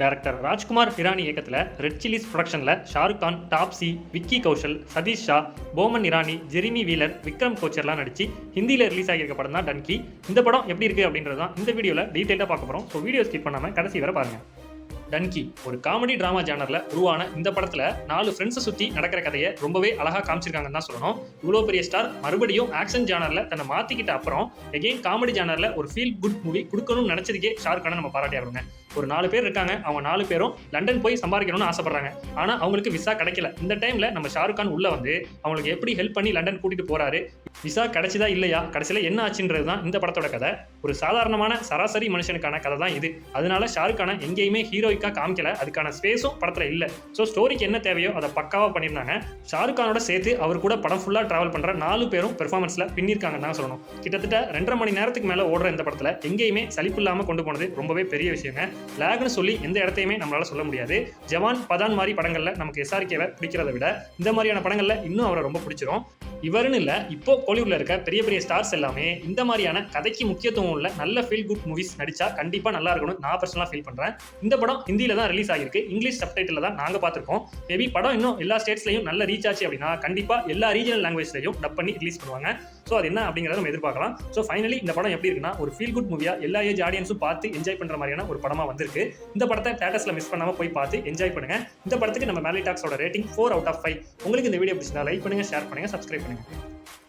Director Rajkumar Irani இயக்கத்தில் red chillies ப்ரொடக்ஷனில் Shahrukh Khan Taapsee Vicky Kaushal Satish Shah Boman Irani Jeremy Wheeler Vikram கோச்சர்லாம் நடிச்சு ஹிந்தியில் ரிலீஸ் ஆகியிருக்க படம் தான் டன்கி இந்த படம் எப்படி இருக்குது அப்படின்றது தான் இந்த வீடியோவில் டீட்டெயிலாக பார்க்க போகிறோம் ஸோ வீடியோ ஸ்கிப் பண்ணாமல் கடைசி வரை பாருங்கள் டன்கி ஒரு காமெடி டிராமா ஜானரில் உருவான இந்த படத்தில் நாலு ஃப்ரெண்ட்ஸை சுற்றி நடக்கிற கதையை ரொம்பவே அழகாக காமிச்சிருக்காங்கன்னு தான் சொல்லணும். இவ்வளோ பெரிய ஸ்டார் மறுபடியும் ஆக்ஷன் ஜானரில் தன்னை மாற்றிக்கிட்ட அப்புறம் எகெயின் காமெடி ஜானரில் ஒரு ஃபீல் குட் மூவி கொடுக்கணும்னு நினச்சதுக்கே ஷாருக்கானை நம்ம பாராட்டி ஆகணுங்க. ஒரு நாலு பேர் இருக்காங்க அவங்க நாலு பேரும் லண்டன் போய் சம்பாதிக்கணும்னு ஆசைப்படுறாங்க. ஆனால் அவங்களுக்கு விசா கிடைக்கல. இந்த டைமில் நம்ம ஷாருக் கான் உள்ளே வந்து அவங்களுக்கு எப்படி ஹெல்ப் பண்ணி லண்டன் கூட்டிகிட்டு போறாரு விசா கிடைச்சதா இல்லையா கடைசியில் என்ன ஆச்சுன்றது தான் இந்த படத்தோட கதை. ஒரு சாதாரணமான சராசரி மனுஷனுக்கான கதை தான் இது. அதனால ஷாருக் கான எங்கேயுமே ஹீரோயிக்காக காமிக்கல. அதுக்கான ஸ்பேஸும் படத்தில் இல்லை. ஸோ ஸ்டோரிக்கு என்ன தேவையோ அதை பக்காவாக பண்ணியிருந்தாங்க. ஷாருக் கானோட சேர்த்து அவர் கூட படம் ஃபுல்லாக ட்ராவல் பண்ணுற நாலு பேரும் பெர்ஃபார்மன்ஸில் பின்னிருக்காங்கன்னு தான் சொல்லணும். கிட்டத்தட்ட ரெண்டரை மணி நேரத்துக்கு மேலே ஓடுற இந்த படத்தில் எங்கேயுமே சலிப்பு இல்லாமல் கொண்டு போனது ரொம்பவே பெரிய விஷயங்க. லேக்னு சொல்லி எந்த இடத்தையுமே நம்மளால் சொல்ல முடியாது. ஜவான் பதான் மாதிரி படங்களில் நமக்கு எஸ்ஆர்கேவை பிடிக்கிறத விட இந்த மாதிரியான படங்களில் இன்னும் அவரை ரொம்ப பிடிச்சிரும். இவருன்னு இல்லை இப்போ கோலிவுட்ல இருக்க பெரிய பெரிய ஸ்டார்ஸ் எல்லாமே இந்த மாதிரியான கதைக்கு முக்கியத்துவம் உள்ள நல்ல ஃபீல் குட் மூவிஸ் நடிச்சா கண்டிப்பாக நல்லா இருக்கணும்னு நான் பர்சனலாக ஃபீல் பண்ணுறேன் இந்த படம் ஹிந்தியில் தான் ரிலீஸ் ஆகிருக்கு இங்கிலீஷ் சப்டைட்டில் தான் நாங்கள் பார்த்துருக்கோம். மேபி படம் இன்னும் எல்லா ஸ்டேட்ஸ்லையும் நல்ல ரீச் ஆச்சு அப்படின்னா கண்டிப்பாக எல்லா ரீஜனல் லாங்குவேஜ்லையும் டப் பண்ணி ரிலீஸ் பண்ணுவாங்க. ஸோ அது என்ன அப்படிங்கிறத நம்ம எதிர்பார்க்கலாம். ஸோ ஃபைனலி இந்த படம் எப்படி இருக்குன்னா ஒரு ஃபீல் குட் மூவியாக எல்லா ஏஜ் ஆடியன்ஸும் பார்த்து என்ஜாய் பண்ணுற மாதிரியான ஒரு படமாக வந்திருக்கு. இந்த படத்தை தேட்டர்ஸில் மிஸ் பண்ணாமல் போய் பார்த்து என்ஜாய் பண்ணுங்க. இந்த படத்துக்கு நம்ம மேலி டாக்ஸோட rating four out of five உங்களுக்கு இந்த வீடியோ பிடிச்சிருந்தா லைக் பண்ணுங்கள் ஷேர் பண்ணுங்கள் சப்ஸ்கிரைப் பண்ணுங்கள்